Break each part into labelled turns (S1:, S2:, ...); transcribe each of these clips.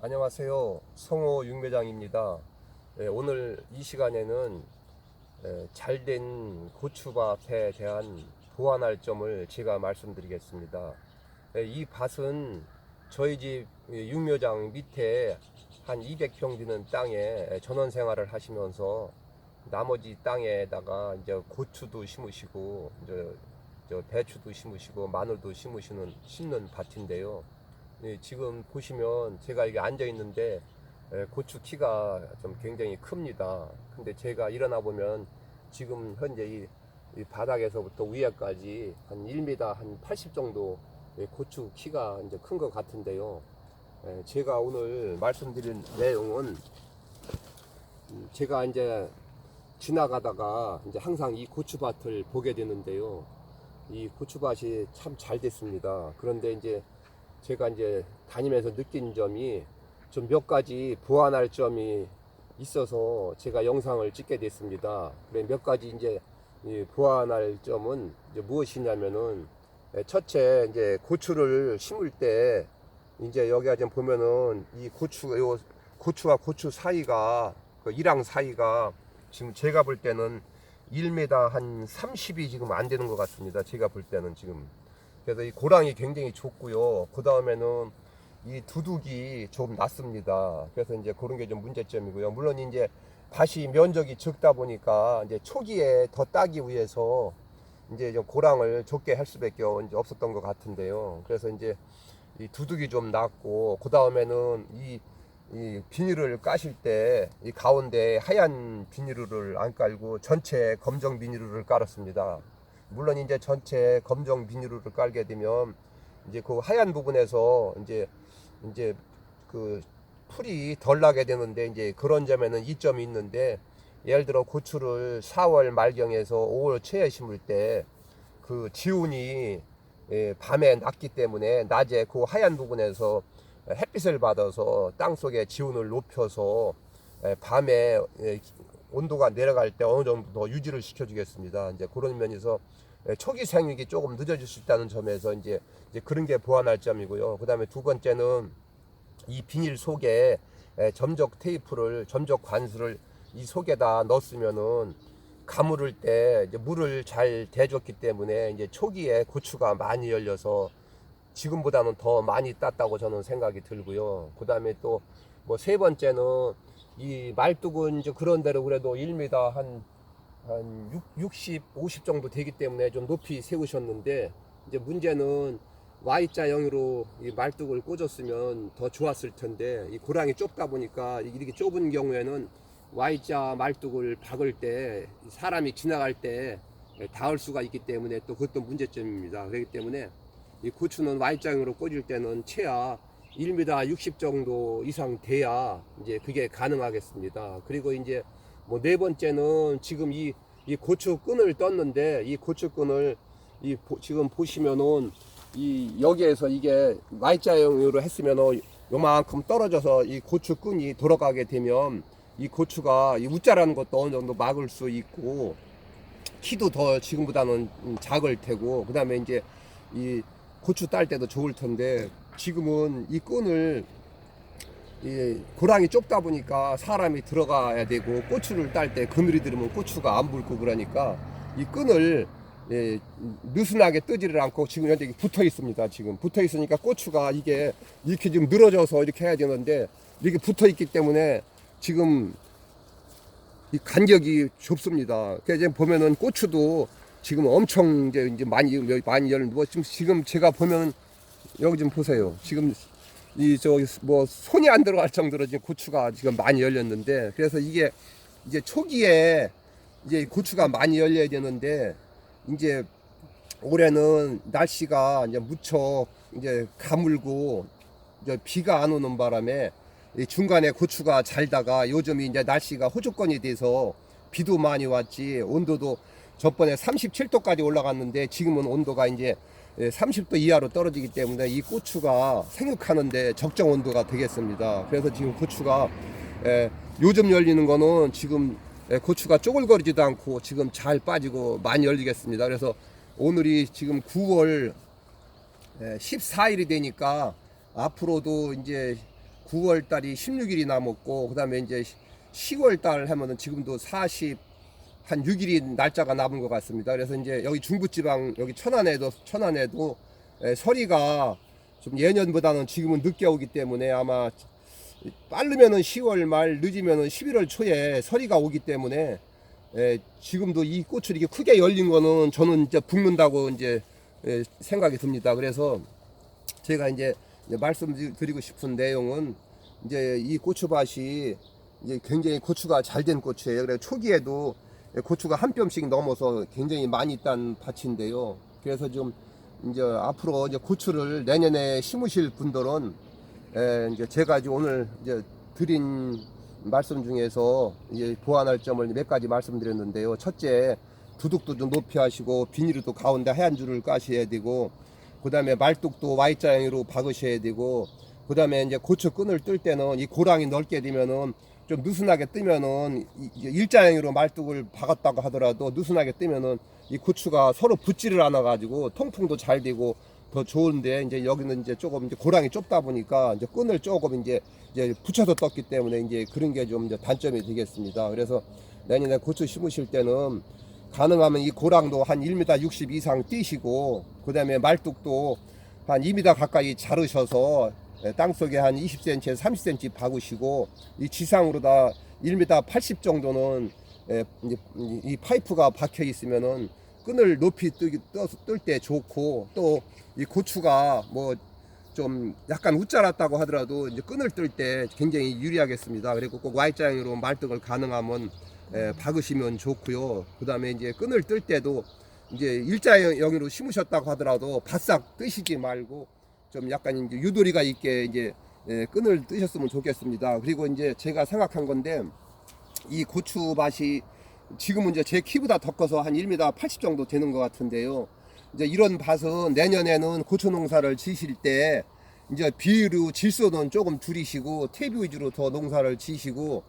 S1: 안녕하세요. 성호 육매장입니다. 예, 오늘 이 시간에는 예, 잘된 고추밭에 대한 보완할 점을 제가 말씀드리겠습니다. 예, 이 밭은 저희 집 육묘장 밑에 한 200평 되는 땅에 전원 생활을 하시면서 나머지 땅에다가 이제 고추도 심으시고 이제 저 배추도 심으시고 마늘도 심으시는 심는 밭인데요. 예, 지금 보시면 제가 여기 앉아 있는데 예, 고추 키가 좀 굉장히 큽니다. 근데 제가 일어나 보면 지금 현재 이, 이 바닥에서부터 위에까지 한 1m 한 80 정도 예, 고추 키가 이제 큰 것 같은데요. 예, 제가 오늘 말씀드린 내용은 음, 제가 이제 지나가다가 이제 항상 이 고추밭을 보게 되는데요. 이 고추밭이 참 잘 됐습니다. 그런데 이제 제가 이제 다니면서 느낀 점이 좀 몇 가지 보완할 점이 있어서 제가 영상을 찍게 됐습니다. 그래 몇 가지 이제 이 보완할 점은 이제 무엇이냐면은 예, 첫째 이제 고추를 심을 때 이제 여기가 지금 보면은 이 고추 요 고추와 고추 사이가 그 이랑 사이가 지금 제가 볼 때는 1m 한 30이 지금 안 되는 것 같습니다. 제가 볼 때는 지금 그래서 이 고랑이 굉장히 좋고요. 그 다음에는 이 두둑이 좀 낮습니다. 그래서 이제 그런 게 좀 문제점이고요. 물론 이제 밭이 면적이 적다 보니까 이제 초기에 더 따기 위해서 이제 좀 고랑을 적게 할 수밖에 없었던 것 같은데요. 그래서 이제 이 두둑이 좀 낮고 그 다음에는 이, 이 비닐을 까실 때 이 가운데 하얀 비닐을 안 깔고 전체 검정 비닐을 깔았습니다. 물론 이제 전체 검정 비닐을 깔게 되면 이제 그 하얀 부분에서 이제 이제 그 풀이 덜 나게 되는데 이제 그런 점에는 이점이 있는데 예를 들어 고추를 4월 말경에서 5월 초에 심을 때 그 지운이 예, 밤에 낮기 때문에 낮에 그 하얀 부분에서 햇빛을 받아서 땅 속에 지온을 높여서 예, 밤에 예, 온도가 내려갈 때 어느 정도 더 유지를 시켜주겠습니다. 이제 그런 면에서 예, 초기 생육이 조금 늦어질 수 있다는 점에서 이제, 이제 그런 게 보완할 점이고요. 그 다음에 두 번째는 이 비닐 속에 예, 점적 테이프를 점적 관수를 이 속에다 넣었으면은 가물을 때 이제 물을 잘 대줬기 때문에 이제 초기에 고추가 많이 열려서 지금보다는 더 많이 땄다고 저는 생각이 들고요. 그 다음에 또 뭐 세 번째는 이 말뚝은 이제 그런 대로 그래도 1m 한, 한 6, 60, 50 정도 되기 때문에 좀 높이 세우셨는데 이제 문제는 Y자형으로 이 말뚝을 꽂았으면 더 좋았을 텐데 이 고랑이 좁다 보니까 이렇게 좁은 경우에는 Y자 말뚝을 박을 때 사람이 지나갈 때 닿을 수가 있기 때문에 또 그것도 문제점입니다. 그렇기 때문에 이 고추는 Y자형으로 꽂을 때는 최하 1m 60 정도 이상 돼야 이제 그게 가능하겠습니다. 그리고 이제 뭐 네 번째는 지금 이, 이 고추 끈을 떴는데 이 고추 끈을 이 보- 지금 보시면은 이 여기에서 이게 Y자형으로 했으면은 요만큼 떨어져서 이 고추 끈이 돌아가게 되면 이 고추가 이 우자라는 것도 어느 정도 막을 수 있고 키도 더 지금보다는 작을 테고 그 다음에 이제 이 고추 딸 때도 좋을 텐데 지금은 이 끈을 이 고랑이 좁다 보니까 사람이 들어가야 되고 고추를 딸 때 그늘이 들으면 고추가 안 붉고 그러니까 이 끈을 예, 느슨하게 뜨지를 않고 지금 현재 붙어 있습니다. 지금 붙어 있으니까 고추가 이게 이렇게 지금 늘어져서 이렇게 해야 되는데 이렇게 붙어 있기 때문에 지금 이 간격이 좁습니다. 그래서 이제 보면은 고추도 지금 엄청 이제, 이제 많이 많이 열뭐 지금 지금 제가 보면 여기 좀 보세요. 지금 이 저 뭐 손이 안 들어갈 정도로 지금 고추가 지금 많이 열렸는데 그래서 이게 이제 초기에 이제 고추가 많이 열려야 되는데 이제 올해는 날씨가 이제 무척 이제 가물고 이제 비가 안 오는 바람에 이 중간에 고추가 잘다가 요즘 이제 날씨가 호조건이 돼서 비도 많이 왔지 온도도 저번에 37도까지 올라갔는데 지금은 온도가 이제 30도 이하로 떨어지기 때문에 이 고추가 생육하는데 적정 온도가 되겠습니다. 그래서 지금 고추가 에, 요즘 열리는 거는 지금 에, 고추가 쪼글거리지도 않고 지금 잘 빠지고 많이 열리겠습니다. 그래서 오늘이 지금 9월 14일이 되니까 앞으로도 이제 9월 달이 16일이 남았고 그다음에 이제 10월 달 하면은 지금도 40 한 6일이 날짜가 남은 것 같습니다. 그래서 이제 여기 중부지방 여기 천안에도 천안에도 에, 서리가 좀 예년보다는 지금은 늦게 오기 때문에 아마 빠르면은 10월 말 늦으면은 11월 초에 서리가 오기 때문에 에, 지금도 이 꽃이 이렇게 크게 열린 거는 저는 이제 붓는다고 이제 에, 생각이 듭니다. 그래서 제가 이제 말씀드리고 싶은 내용은 이제 이 고추밭이 이제 굉장히 고추가 잘 된 고추예요. 그래서 초기에도 고추가 한 뼘씩 넘어서 굉장히 많이 있다는 밭인데요. 그래서 좀 이제 앞으로 이제 고추를 내년에 심으실 분들은 에, 이제 제가 이제 오늘 이제 드린 말씀 중에서 이제 보완할 점을 몇 가지 말씀드렸는데요. 첫째, 두둑도 좀 높이 하시고 비닐도 가운데 하얀 줄을 까셔야 되고 그다음에 말뚝도 Y자형으로 박으셔야 되고 그다음에 이제 고추 끈을 뜰 때는 이 고랑이 넓게 되면은 좀 느슨하게 뜨면은 일자형으로 말뚝을 박았다고 하더라도 느슨하게 뜨면은 이 고추가 서로 붙지를 않아 가지고 통풍도 잘 되고 더 좋은데 이제 여기는 이제 조금 이제 고랑이 좁다 보니까 이제 끈을 조금 이제 이제 붙여서 떴기 때문에 이제 그런 게 좀 단점이 되겠습니다. 그래서 내년에 고추 심으실 때는 가능하면 이 고랑도 한 1m 60 이상 띄시고 그다음에 말뚝도 한 2m 가까이 자르셔서 예, 땅속에 한 20cm에서 30cm 박으시고 이 지상으로 다 1m 80 정도는 예, 이 파이프가 박혀 있으면은 끈을 높이 뜰 때 좋고 또 이 고추가 뭐 좀 약간 웃자랐다고 하더라도 이제 끈을 뜰 때 굉장히 유리하겠습니다. 그리고 꼭 Y자형으로 말뚝을 가능하면 예, 박으시면 좋고요. 그 다음에 이제 끈을 뜰 때도 이제 일자형으로 심으셨다고 하더라도 바싹 뜨시지 말고 좀 약간 이제 유도리가 있게 이제 예, 끈을 뜨셨으면 좋겠습니다. 그리고 이제 제가 생각한 건데 이 고추밭이 지금은 이제 제 키보다 더 커서 한 1m 80 정도 되는 것 같은데요. 이제 이런 밭은 내년에는 고추 농사를 지실 때 이제 비료 질소는 조금 줄이시고 퇴비 위주로 더 농사를 지시고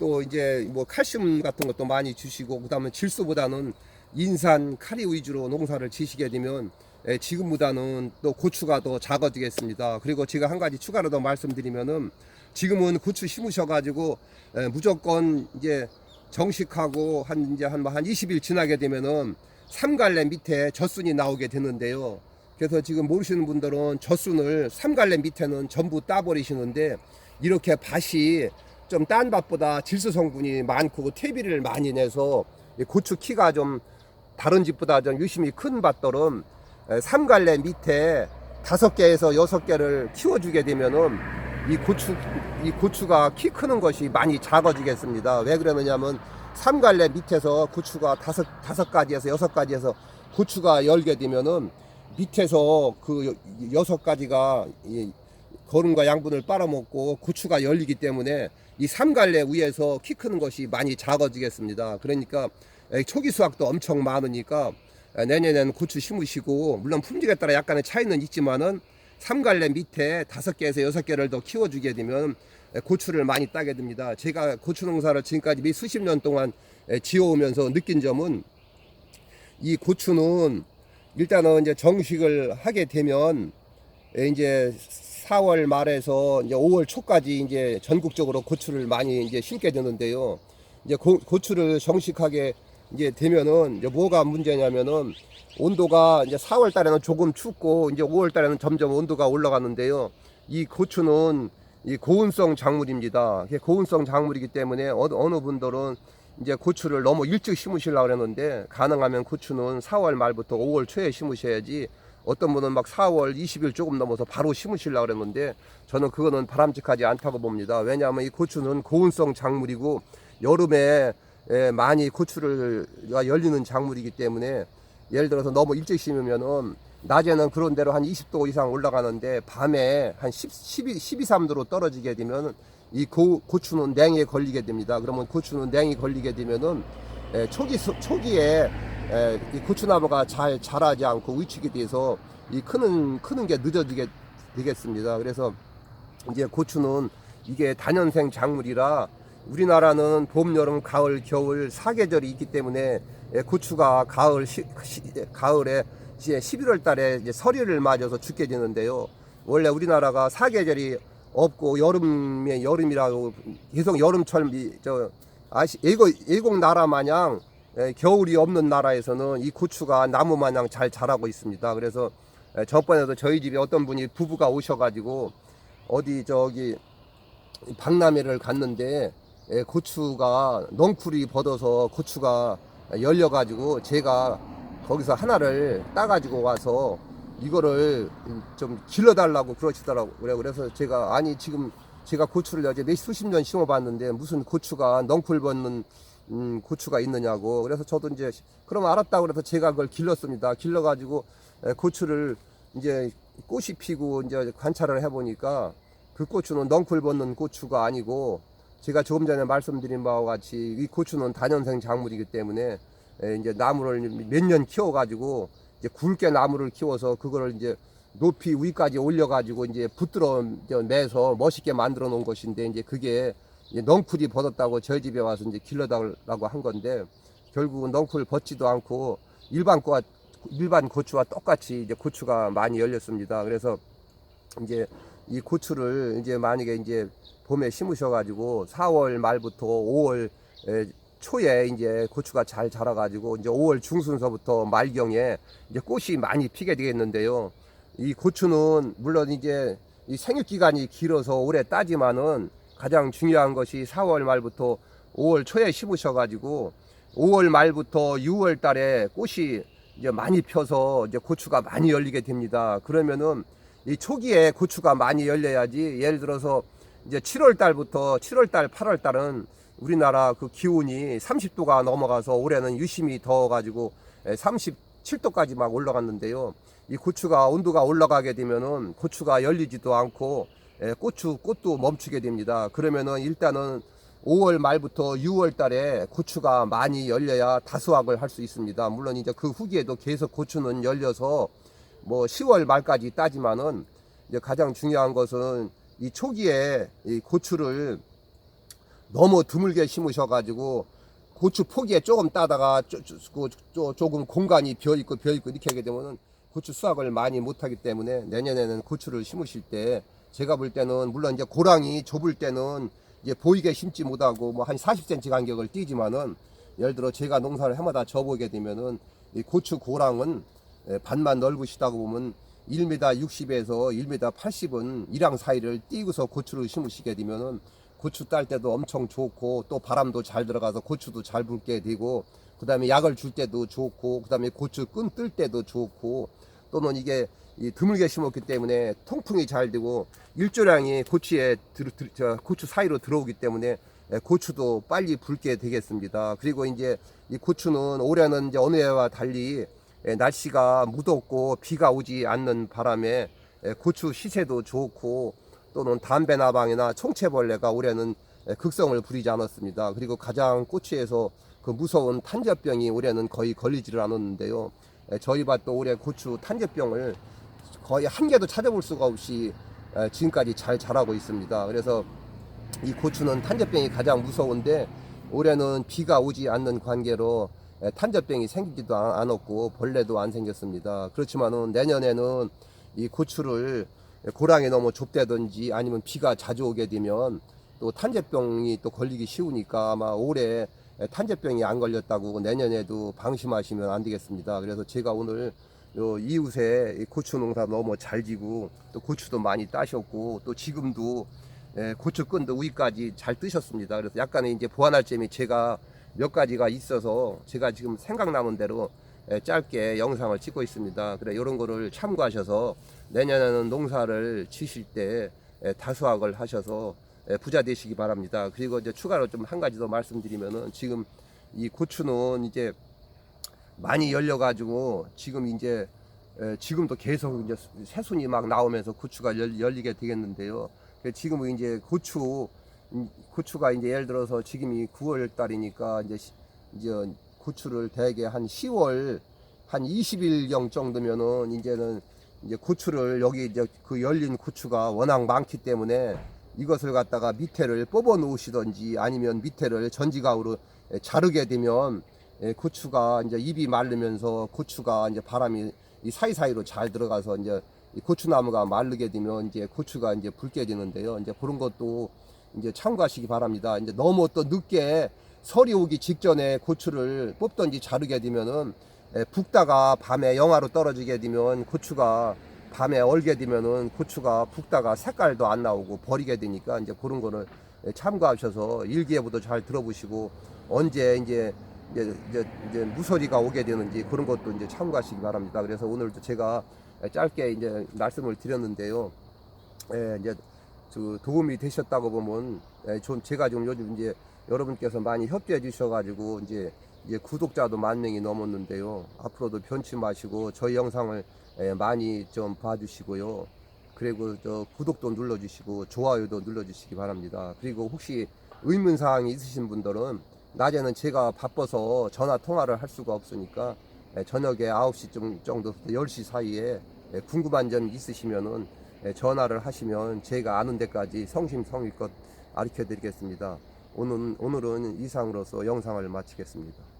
S1: 또 이제 뭐 칼슘 같은 것도 많이 주시고 그다음에 질소보다는 인산 카리 위주로 농사를 지시게 되면 예, 지금보다는 또 고추가 더 작아지겠습니다. 그리고 제가 한 가지 추가로 더 말씀드리면은 지금은 고추 심으셔가지고 예, 무조건 이제 정식하고 한 이제 한한 20일 지나게 되면은 삼갈래 밑에 젖순이 나오게 되는데요. 그래서 지금 모르시는 분들은 젖순을 삼갈래 밑에는 전부 따버리시는데 이렇게 밭이 좀 딴 밭보다 질소 성분이 많고 퇴비를 많이 내서 이 고추 키가 좀 다른 집보다 좀 유심히 큰 밭들은 에, 삼갈래 밑에 다섯 개에서 여섯 개를 키워주게 되면은 이 고추 이 고추가 키 크는 것이 많이 작아지겠습니다. 왜 그러느냐면 삼갈래 밑에서 고추가 다섯 다섯 가지에서 여섯 가지에서 고추가 열게 되면은 밑에서 그 여- 여섯 가지가 이 거름과 양분을 빨아먹고 고추가 열리기 때문에 이 삼갈래 위에서 키 크는 것이 많이 작아지겠습니다. 그러니까 에, 초기 수확도 엄청 많으니까 에, 내년에는 고추 심으시고 물론 품질에 따라 약간의 차이는 있지만은 삼갈래 밑에 다섯 개에서 여섯 개를 더 키워주게 되면 에, 고추를 많이 따게 됩니다. 제가 고추 농사를 지금까지 몇 수십 년 동안 에, 지어오면서 느낀 점은 이 고추는 일단은 이제 정식을 하게 되면 에, 이제 4월 말에서 이제 5월 초까지 이제 전국적으로 고추를 많이 이제 심게 되는데요. 이제 고, 고추를 정식하게 이제 되면은 이제 뭐가 문제냐면은 온도가 이제 4월 달에는 조금 춥고 이제 5월 달에는 점점 온도가 올라가는데요. 이 고추는 이 고온성 작물입니다. 고온성 작물이기 때문에 어느, 어느 분들은 이제 고추를 너무 일찍 심으시려고 그랬는데 가능하면 고추는 4월 말부터 5월 초에 심으셔야지 어떤 분은 막 4월 20일 조금 넘어서 바로 심으시려고 그랬는데 저는 그거는 바람직하지 않다고 봅니다. 왜냐하면 이 고추는 고온성 작물이고 여름에 에, 많이 고추를 열리는 작물이기 때문에 예를 들어서 너무 일찍 심으면은 낮에는 그런 대로 한 20도 이상 올라가는데 밤에 한 10, 12, 12, 3도로 떨어지게 되면 이 고, 고추는 냉에 걸리게 됩니다. 그러면 고추는 냉이 걸리게 되면은 에, 초기 수- 초기에 에, 이 고추나무가 잘 자라지 않고 위축이 돼서 이 크는 크는 게 늦어지게 되겠습니다. 그래서 이제 고추는 이게 단연생 작물이라 우리나라는 봄, 여름, 가을, 겨울 사계절이 있기 때문에 예, 고추가 가을 시, 시- 가을에 이제 11월 달에 이제 서리를 맞아서 죽게 되는데요. 원래 우리나라가 사계절이 없고 여름에 여름이라고 계속 여름철 미- 저 아시 예고 예국 나라 마냥 예, 겨울이 없는 나라에서는 이 고추가 나무 마냥 잘 자라고 있습니다. 그래서 예, 저번에도 저희 집에 어떤 분이 부부가 오셔가지고 어디 저기 박람회를 갔는데 예, 고추가 넝쿨이 벗어서 고추가 열려가지고 제가 거기서 하나를 따가지고 와서 이거를 좀 길러달라고 그러시더라고 그래 그래서 제가 아니 지금 제가 고추를 이제 몇 수십 년 심어봤는데 무슨 고추가 넝쿨 벗는 음, 고추가 있느냐고. 그래서 저도 이제 그럼 알았다고 그래서 제가 그걸 길렀습니다. 길러가지고 에, 고추를 이제 꽃이 피고 이제 관찰을 해보니까 그 고추는 넝쿨 벗는 고추가 아니고 제가 조금 전에 말씀드린 바와 같이 이 고추는 단연생 작물이기 때문에 에, 이제 나무를 몇 년 키워가지고 이제 굵게 나무를 키워서 그거를 이제 높이 위까지 올려가지고 이제 붙들어 매서 멋있게 만들어 놓은 것인데 이제 그게 이제 넝쿨이 벗었다고 저희 집에 와서 이제 길러달라고 한 건데 결국은 넝쿨 벗지도 않고 일반 고 일반 고추와 똑같이 이제 고추가 많이 열렸습니다. 그래서 이제 이 고추를 이제 만약에 이제 봄에 심으셔가지고 4월 말부터 5월 에, 초에 이제 고추가 잘 자라가지고 이제 5월 중순서부터 말경에 이제 꽃이 많이 피게 되겠는데요. 이 고추는 물론 이제 이 생육 기간이 길어서 오래 따지만은 가장 중요한 것이 4월 말부터 5월 초에 심으셔가지고 5월 말부터 6월 달에 꽃이 이제 많이 펴서 이제 고추가 많이 열리게 됩니다. 그러면은 이 초기에 고추가 많이 열려야지 예를 들어서 이제 7월 달부터 7월 달, 8월 달은 우리나라 그 기온이 30도가 넘어가서 올해는 유심히 더워가지고 37도까지 막 올라갔는데요. 이 고추가 온도가 올라가게 되면은 고추가 열리지도 않고 예, 고추 꽃도 멈추게 됩니다. 그러면은 일단은 5월 말부터 6월 달에 고추가 많이 열려야 다수확을 할 수 있습니다. 물론 이제 그 후기에도 계속 고추는 열려서 뭐 10월 말까지 따지만은 이제 가장 중요한 것은 이 초기에 이 고추를 너무 드물게 심으셔가지고 고추 포기에 조금 따다가 쪼, 쪼, 그 쪼- 조금 공간이 비어 있고 비어 있고 이렇게 하게 되면은 고추 수확을 많이 못하기 때문에 내년에는 고추를 심으실 때 제가 볼 때는 물론 이제 고랑이 좁을 때는 이제 보이게 심지 못하고 뭐 한 40cm 간격을 띄지만은 예를 들어 제가 농사를 해마다 져보게 되면은 이 고추 고랑은 예, 반만 넓으시다고 보면 1m 60에서 1m 80은 이랑 사이를 띄고서 고추를 심으시게 되면은 고추 딸 때도 엄청 좋고 또 바람도 잘 들어가서 고추도 잘 불게 되고 그 다음에 약을 줄 때도 좋고 그 다음에 고추 끈 뜰 때도 좋고 또는 이게 이 드물게 심었기 때문에 통풍이 잘 되고 일조량이 고추에 고추 사이로 들어오기 때문에 예, 고추도 빨리 붉게 되겠습니다. 그리고 이제 이 고추는 올해는 이제 어느 해와 달리 예, 날씨가 무덥고 비가 오지 않는 바람에 예, 고추 시세도 좋고 또는 담배나방이나 총채벌레가 올해는 예, 극성을 부리지 않았습니다. 그리고 가장 고추에서 그 무서운 탄저병이 올해는 거의 걸리지를 않았는데요. 예, 저희 밭도 올해 고추 탄저병을 거의 한 개도 찾아볼 수가 없이 예, 지금까지 잘 자라고 있습니다. 그래서 이 고추는 탄저병이 가장 무서운데 올해는 비가 오지 않는 관계로 예, 탄저병이 생기지도 않- 않았고 벌레도 안 생겼습니다. 그렇지만은 내년에는 이 고추를 고랑이 너무 좁다든지 아니면 비가 자주 오게 되면 또 탄저병이 또 걸리기 쉬우니까 아마 올해 탄저병이 안 걸렸다고 내년에도 방심하시면 안 되겠습니다. 그래서 제가 오늘 요 이웃에 이 고추 농사 너무 잘 지고 또 고추도 많이 따셨고 또 지금도 예, 고추 끈도 위까지 잘 뜨셨습니다. 그래서 약간의 이제 보완할 점이 제가 몇 가지가 있어서 제가 지금 생각나는 대로 예, 짧게 영상을 찍고 있습니다. 그래 이런 거를 참고하셔서 내년에는 농사를 지실 때 예, 다수확을 하셔서 예, 부자 되시기 바랍니다. 그리고 이제 추가로 좀 한 가지 더 말씀드리면은 지금 이 고추는 이제 많이 열려 가지고 지금 이제 에, 지금도 계속 이제 새순이 막 나오면서 고추가 열, 열리게 되겠는데요. 그 지금은 이제 고추 음, 고추가 이제 예를 들어서 지금이 9월 달이니까 이제 시- 이제 고추를 대개 한 10월 한 20일경 정도면은 이제는 이제 고추를 여기 이제 그 열린 고추가 워낙 많기 때문에 이것을 갖다가 밑에를 뽑아 놓으시던지 아니면 밑에를 전지가으로 에, 자르게 되면 예, 고추가 이제 입이 마르면서 고추가 이제 바람이 이 사이사이로 잘 들어가서 이제 이 고추나무가 마르게 되면 이제 고추가 이제 붉게 되는데요. 이제 그런 것도 이제 참고하시기 바랍니다. 이제 너무 또 늦게 설이 오기 직전에 고추를 뽑던지 자르게 되면은 에, 붓다가 밤에 영하로 떨어지게 되면 고추가 밤에 얼게 되면은 고추가 붓다가 색깔도 안 나오고 버리게 되니까 이제 그런 거를 에, 참고하셔서 일기예보도 잘 들어보시고 언제 이제 이제, 이제, 이제 무서리가 오게 되는지 그런 것도 이제 참고하시기 바랍니다. 그래서 오늘도 제가 짧게 이제 말씀을 드렸는데요. 예, 이제 그 도움이 되셨다고 보면 예, 좀 제가 좀 요즘 이제 여러분께서 많이 협조해 주셔가지고 이제 이제 구독자도 만 명이 넘었는데요. 앞으로도 변치 마시고 저희 영상을 예, 많이 좀 봐주시고요. 그리고 저 구독도 눌러주시고 좋아요도 눌러주시기 바랍니다. 그리고 혹시 의문 사항이 있으신 분들은 낮에는 제가 바빠서 전화 통화를 할 수가 없으니까 예, 저녁에 9시 정도 10시 사이에 예, 궁금한 점 있으시면은 예, 전화를 하시면 제가 아는 데까지 성심성의껏 가르쳐 드리겠습니다. 오늘, 오늘은 이상으로서 영상을 마치겠습니다.